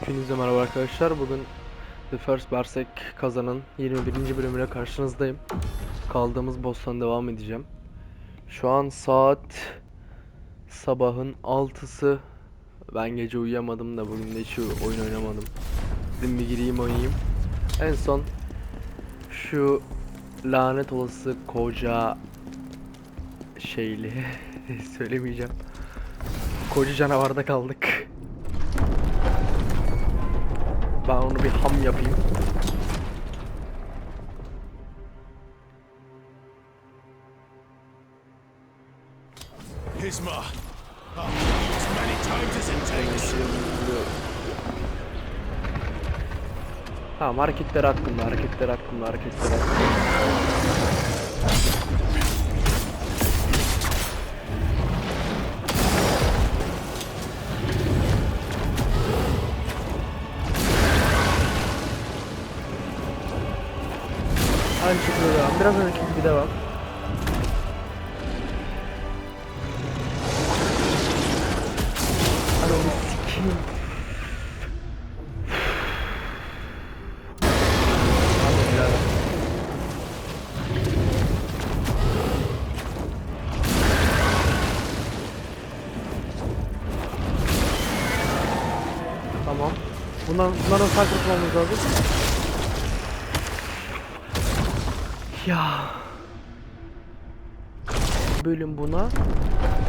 Hepinize merhaba arkadaşlar. Bugün The First Berserk kazanın 21. bölümüne karşınızdayım. Kaldığımız boss'tan devam edeceğim. Şu an saat sabahın 6'sı. Ben gece uyuyamadım da bugün de hiç oyun oynamadım. Dedim bir gireyim oynayayım. En son şu lanet olası koca şeyli söylemeyeceğim. Koca canavarda kaldık. Ben onu bir ham yapayım. You as many times as it takes. Tamam hareketler hakkında, hareketler hakkında, hareketler hakkında. Bundan, bunlardan sağ kurtulmamız lazım. Ya. Bölüm buna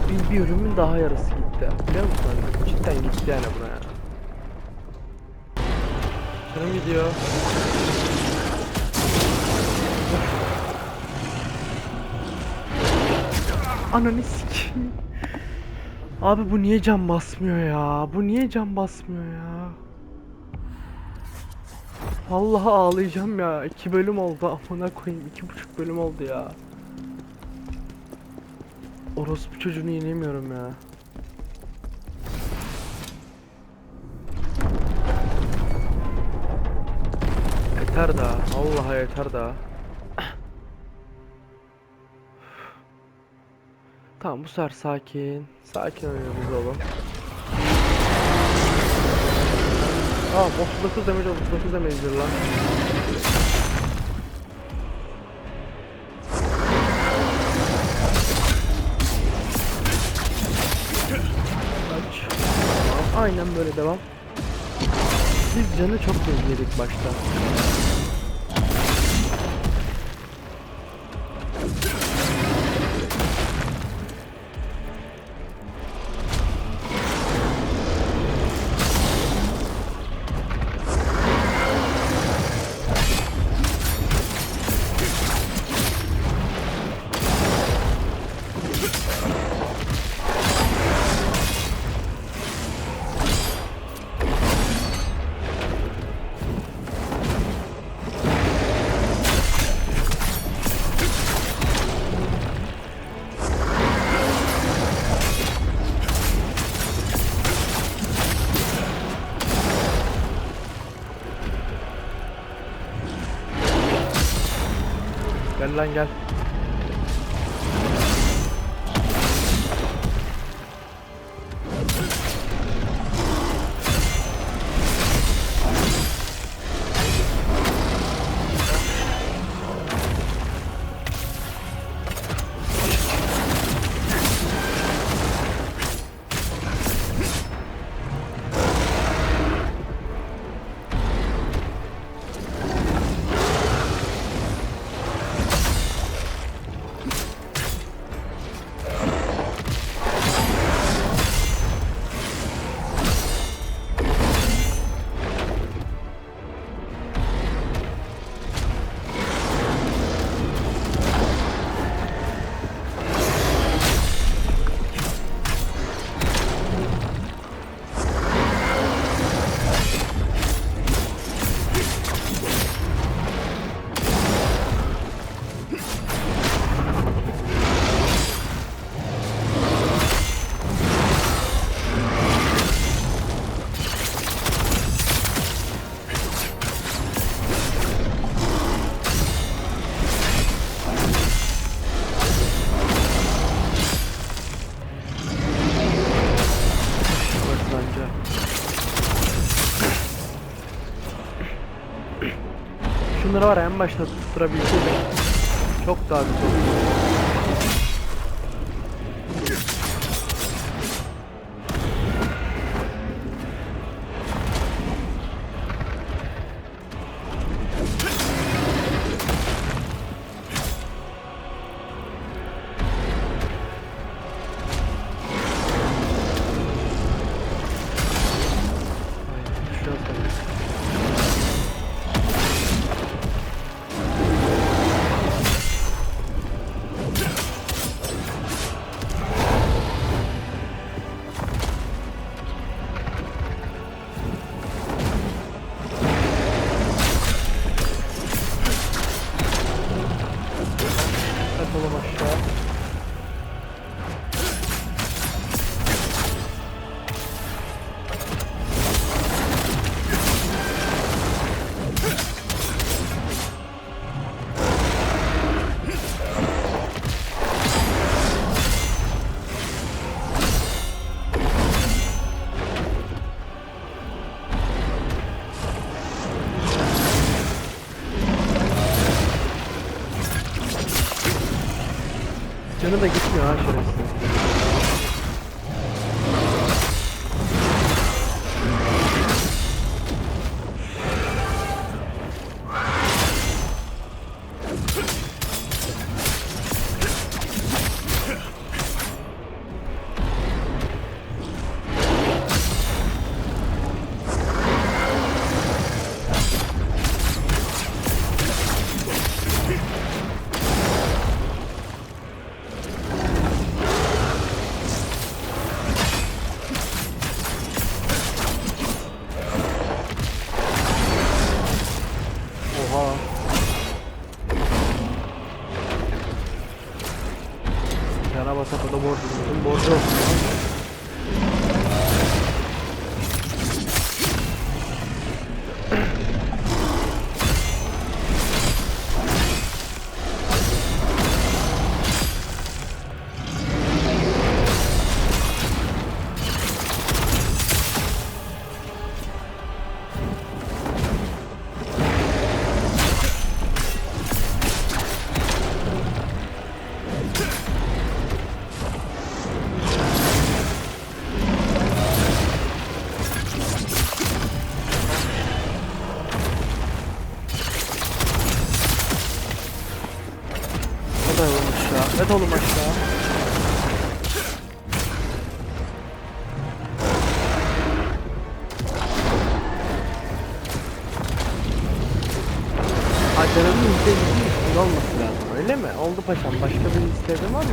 bir, bir bölümün daha yarısı gitti. Biliyor musun? Hani Cidden gitti yani buna ya. Canım gidiyor. Ananı sikeyim. Abi bu niye cam basmıyor ya? Bu niye cam basmıyor ya? Vallahi ağlayacağım ya. İki bölüm oldu. Amına koyayım. iki buçuk bölüm oldu ya. Orospu çocuğunu yenemiyorum ya. Yeter daha. Vallahi yeter daha. Tamam bu sefer sakin. Sakin oynuyoruz oğlum. Tamam 39 damage 39 damage'dir lan. Aynen böyle devam. Biz canı çok yedik başta. Lan gel. En başta tutturabilseydim çok daha güzel olurdu. Canı da gitmiyor ha şerefsiz. İzlediği üstünde olması lazım öyle mi? Oldu paşam. Başka bir istediğin var mı?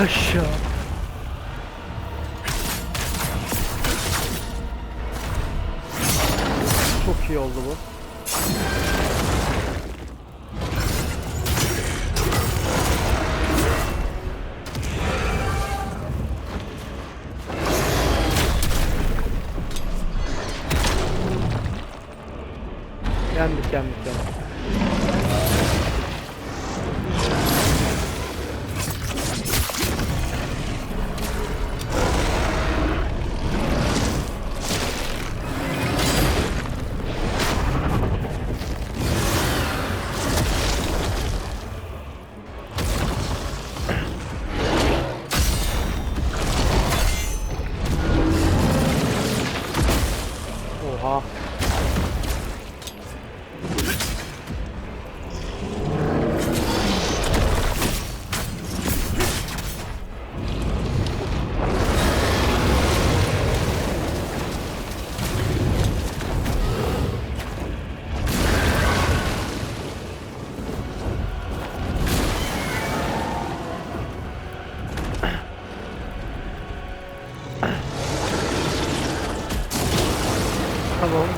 Aşağı. Çok iyi oldu bu. Yendik yendik yendik.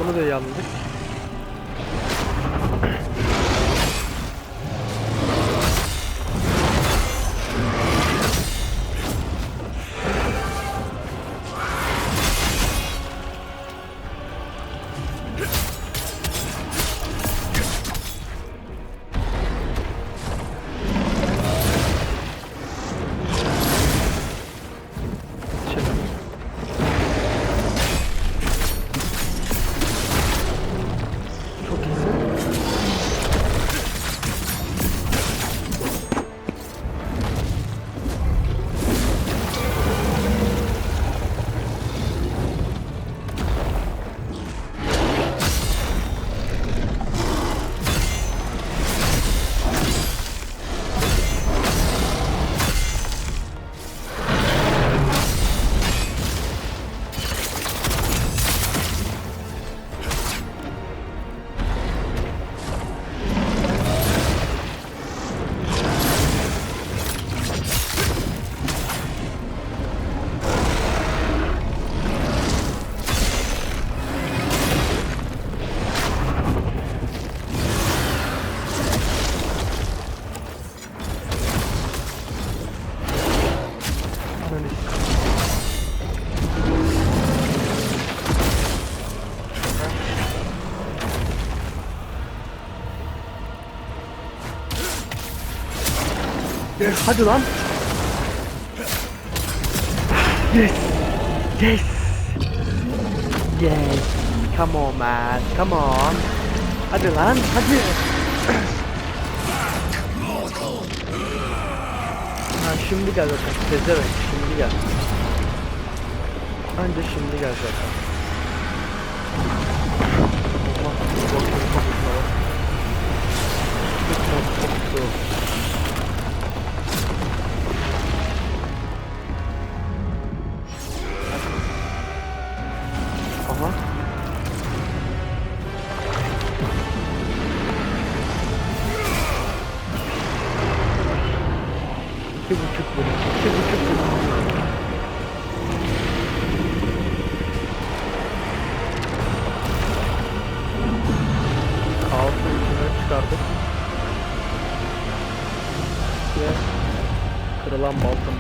Bunu da iyi hadi lan. Yes. Yes. Yes. Come on man. Come on. Hadi lan. Hadi. Ha şimdi gel zaten. Tezemek. Şimdi gel. Anca şimdi gel zaten. Allah. Çok çok çok Çok çok çok çok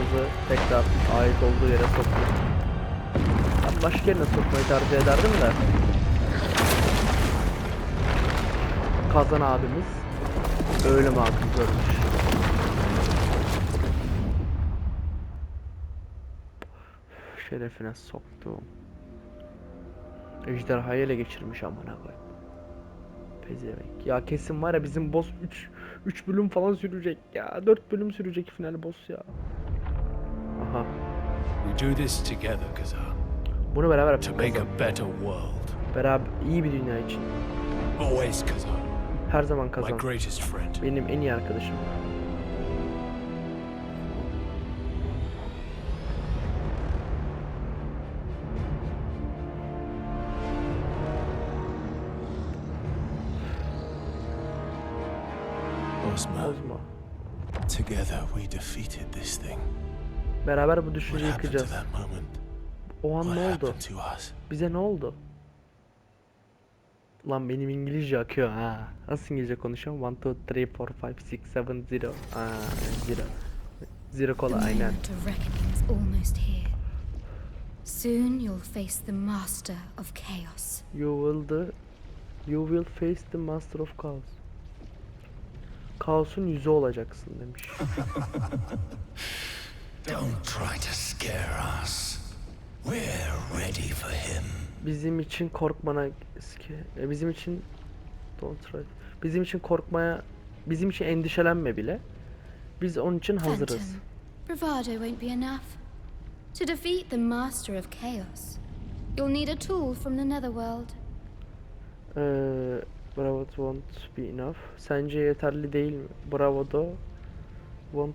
baltamızı tekrar ait olduğu yere soktuk. Ben başka yerine sokmayı tercih ederdim de. Kazan abimiz öyle makul görmüş. Şerefine soktum. Ejderhayı ele geçirmiş amına koyayım. Pezevenk. Ya kesin var ya bizim boss 3 3 bölüm falan sürecek ya. 4 bölüm sürecek final boss ya. Aha. We do this together, Kazan, Bunu beraber to yapacağız. make a better world. Beraber iyi bir dünya için. Always, Kazan, Her zaman my kazan. greatest friend. Benim en iyi arkadaşım. Ozma, Ozma. together we defeated this thing. Beraber bu düşünceyi What happened to yıkacağız. O an What ne oldu? happened to us? Bize ne oldu? Lan benim İngilizce akıyor ha. Nasıl İngilizce konuşuyorum? 1, 2, 3, 4, 5, 6, 7, 0. Aa, 0. Zero kola aynen. Soon you'll face the master of chaos. You will the You will face the master of chaos. Kaosun yüzü olacaksın demiş. Don't try to scare us. We're ready for him. Bizim için korkmana e, bizim için don't try. Bizim için korkmaya bizim için endişelenme bile. Biz onun için hazırız. Phantom, bravado won't be enough. To defeat the master of chaos, you'll need a tool from the netherworld. Ee, bravo won't be enough. Sence yeterli değil mi? Bravo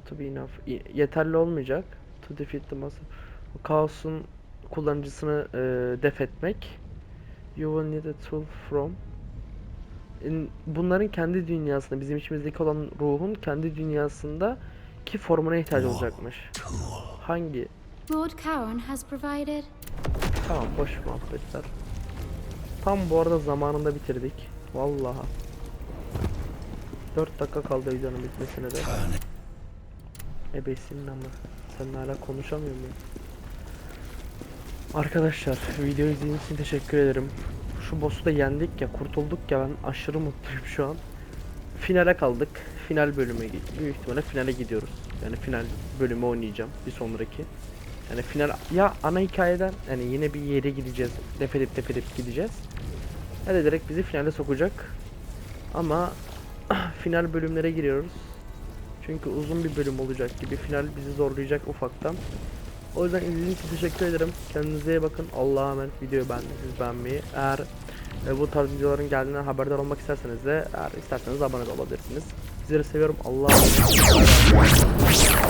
to be enough. Yeterli olmayacak. To defeat the master. Kaos'un kullanıcısını e, def etmek. You will need a tool from. In- bunların kendi dünyasında, bizim içimizdeki olan ruhun kendi dünyasında ki formuna ihtiyacı olacakmış. Hangi? Lord Charon has provided. Tamam boş muhabbetler. Tam bu arada zamanında bitirdik. Vallahi. 4 dakika kaldı videonun bitmesine de. Ebesinin ama. Sen hala konuşamıyor musun? Arkadaşlar video izlediğiniz için teşekkür ederim. Şu boss'u da yendik ya kurtulduk ya ben aşırı mutluyum şu an. Finale kaldık. Final bölüme büyük ihtimalle finale gidiyoruz. Yani final bölümü oynayacağım bir sonraki. Yani final ya ana hikayeden yani yine bir yere gideceğiz. Def edip def edip gideceğiz. Ya da direkt bizi finale sokacak. Ama final bölümlere giriyoruz. Çünkü uzun bir bölüm olacak gibi. Final bizi zorlayacak ufaktan. O yüzden izlediğiniz için teşekkür ederim. Kendinize iyi bakın. Allah'a emanet. Videoyu beğendiyseniz beğenmeyi. Eğer e, bu tarz videoların geldiğinden haberdar olmak isterseniz de eğer isterseniz abone de olabilirsiniz. Sizleri seviyorum. Allah'a emanet.